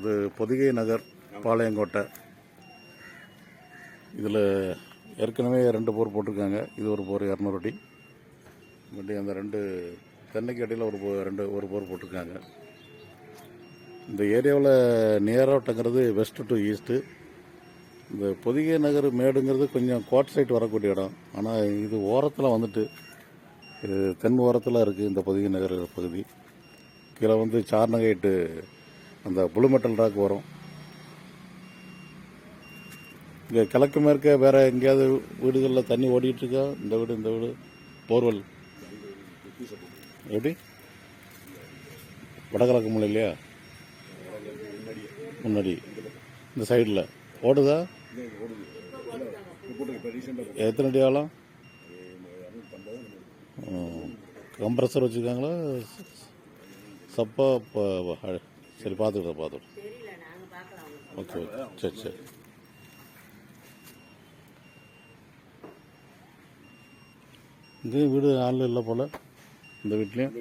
இது பொதிகை நகர் பாளையங்கோட்டை. இதில் ஏற்கனவே ரெண்டு போர் போட்டிருக்காங்க. இது ஒரு போர் இரநூறு அடி. அந்த ரெண்டு தென்னைக்கு அடியில் ஒரு போ ரெண்டு ஒரு போர் போட்டிருக்காங்க. இந்த ஏரியாவில் நேரோட்டங்கிறது வெஸ்ட்டு டு ஈஸ்ட்டு இந்த பொதிகை நகர் மேடுங்கிறது கொஞ்சம் கோட் சைட் வரக்கூடிய இடம். ஆனால் இது ஓரத்தில் வந்துட்டு இது தென் ஓரத்தில் இருக்குது இந்த பொதிகை நகர் பகுதி. கீழே வந்து சார்னகைட்டு அந்த புளு மெட்டல் ராக் வரும். இங்கே கிழக்கு மேற்க வேறு எங்கேயாவது வீடுகளில் தண்ணி ஓடிட்டு இருக்கா? இந்த வீடு இந்த வீடு. போர்வெல். எப்படி? வடகிழக்கு மூலை இல்லையா? முன்னாடி. இந்த சைடில் ஓடுதா? எத்தனை அடி ஆழம்? கம்ப்ரஸர் வச்சுருக்காங்களா? சப்பா ப- சரி பார்த்துக்கிட்டேன் பார்த்துக்கிட்டேன் ஓகே ஓகே. சரி சரி. இங்கேயும் வீடு ஆள் இல்லை போல் இந்த வீட்லேயும்.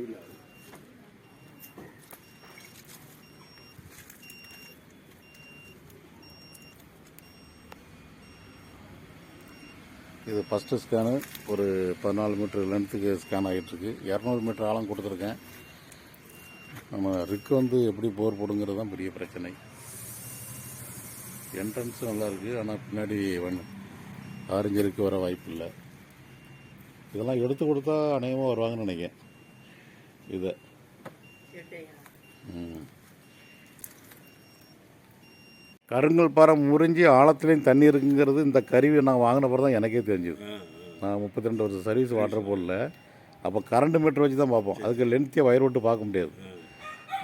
இது ஃபஸ்ட்டு ஸ்கேனு ஒரு பதினாலு மீட்டர் லென்த்துக்கு ஸ்கேன் ஆகிட்டுருக்கு இரநூறு மீட்டர் ஆழம் கொடுத்துருக்கேன். நம்ம ரிக் வந்து எப்படி போர் போடுங்கிறது தான் பெரிய பிரச்சனை. என்ட்ரன்ஸ் நல்லா இருக்கு ஆனால் பின்னாடி வன் ஆரஞ்சருக்கு வர வாய்ப்பு இல்லை. இதெல்லாம் எடுத்து கொடுத்தா அநேகமாக வருவாங்கன்னு நினைக்கிறேன். இதை. கருங்கல் பாறை முறிஞ்சி ஆழத்துலேயும் தண்ணி இருக்குங்கிறது இந்த கருவி நான் வாங்கின பிறகு தான் எனக்கே தெரிஞ்சுது. நான் முப்பத்தி ரெண்டு வருஷம் சர்வீஸ் வாட்டர் போடல. அப்போ கரண்ட் மீட்டர் வச்சு தான் பார்ப்போம். அதுக்கு லென்த்தியாக வயர் விட்டு பார்க்க முடியாது.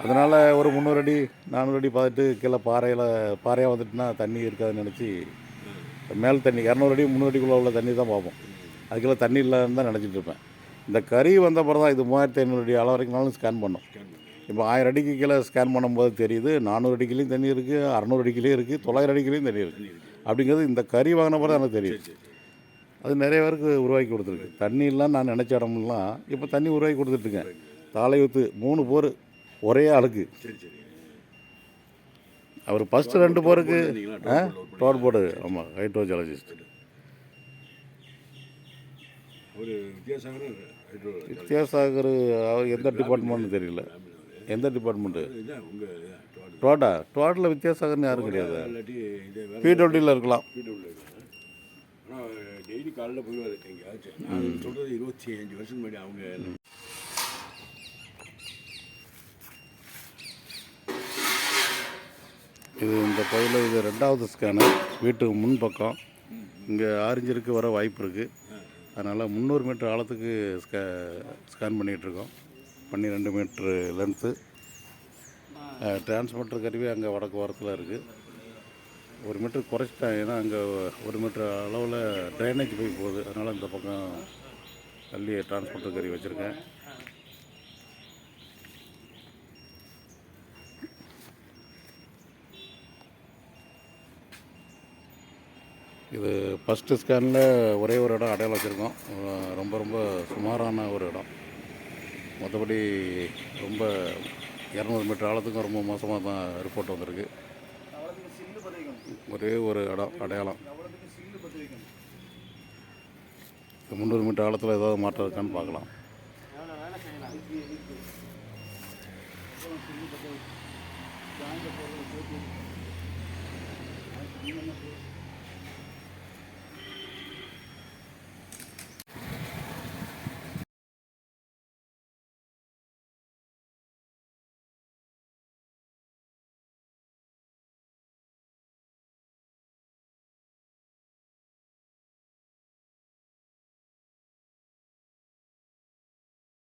அதனால் ஒரு முந்நூறு அடி நானூறு அடி பார்த்துட்டு கீழே பாறையில் பாறையாக வந்துட்டுனா தண்ணி இருக்காதுன்னு நினச்சி மேல் தண்ணி இரநூறு அடி முந்நூறு அடிக்குள்ளே உள்ள தண்ணி தான் பார்ப்போம். அதுக்குள்ள தண்ணி இல்லைன்னு தான் நினச்சிட்டு இருப்பேன். இந்த கறி வந்த பிறகு தான் இது மூவாயிரத்தி ஐநூறு அடி அளவு வரைக்கும்னாலும் ஸ்கேன் பண்ணோம். இப்போ ஆயிரம் அடிக்கு கீழே ஸ்கேன் பண்ணும்போது தெரியுது நானூறு அடிக்கிலையும் தண்ணி இருக்குது அறநூறு அடிக்கிலையும் இருக்குது தொள்ளாயிரம் அடிக்கிலையும் தண்ணி இருக்குது அப்படிங்கிறது இந்த கறி வாங்கின பிறகு எனக்கு தெரியுது. அது நிறைய பேருக்கு உருவாக்கி கொடுத்துருக்கு. தண்ணி இல்லைன்னு நான் நினச்ச இடமெல்லாம் இப்போ தண்ணி உருவாக்கி கொடுத்துட்ருக்கேன் ஊத்து மூணு போர் ஒரே ஆளுக்கு சரி சரி அவர் ஃபஸ்ட்டு ரெண்டு போருக்கு டோர் ஆ? டோட் போர்டு ஆமாம் ஹைட்ரோஜாலஜிஸ்ட் ஒரு வித்யாசாகர் அவர் எந்த டிபார்ட்மெண்ட்னு தெரியல. எந்த டிபார்ட்மெண்ட்டு உங்கள் டோட்டா டோட்டலில் வித்யாசாகர்னு யாரும் கிடையாது. இல்லாட்டி பிடபிள்யூவில் இருக்கலாம். டெய்லி காலையில் போயிடுவார் எங்கேயாச்சும். நான் சொல்கிறது இருபத்தி அஞ்சு வருஷம் முன்னாடி அவங்க இது இந்த பகுதியில் இது ரெண்டாவது ஸ்கேனு வீட்டுக்கு முன் பக்கம். இங்கே ஆரஞ்சிருக்கு வர வாய்ப்பு இருக்குது அதனால் முந்நூறு மீட்டர் ஆழத்துக்கு ஸ்கே ஸ்கேன் பண்ணிகிட்ருக்கோம் பன்னிரெண்டு மீட்ரு லென்த்து டிரான்ஸ்மிட்டர் கருவி அங்கே வடக்கு வாரத்தில் இருக்குது ஒரு மீட்டர் குறைச்சிட்டேன் ஏன்னா அங்கே ஒரு மீட்டர் அளவில் ட்ரைனேஜ் போய் போகுது. அதனால் இந்த பக்கம் தள்ளி டிரான்ஸ்மிட்டர் கருவி வச்சுருக்கேன். இது ஃபஸ்ட்டு ஸ்கேனில் ஒரே ஒரு இடம் அடையாளம் வச்சுருக்கோம். ரொம்ப ரொம்ப சுமாரான ஒரு இடம். மற்றபடி ரொம்ப இரநூறு மீட்டர் ஆழத்துக்கும் ரொம்ப மோசமாக தான் ரிப்போர்ட் வந்திருக்கு. ஒரே ஒரு இடம் அடையாளம். முந்நூறு மீட்டர் ஆழத்தில் ஏதாவது மாற்றம் இருக்கான்னு பார்க்கலாம்.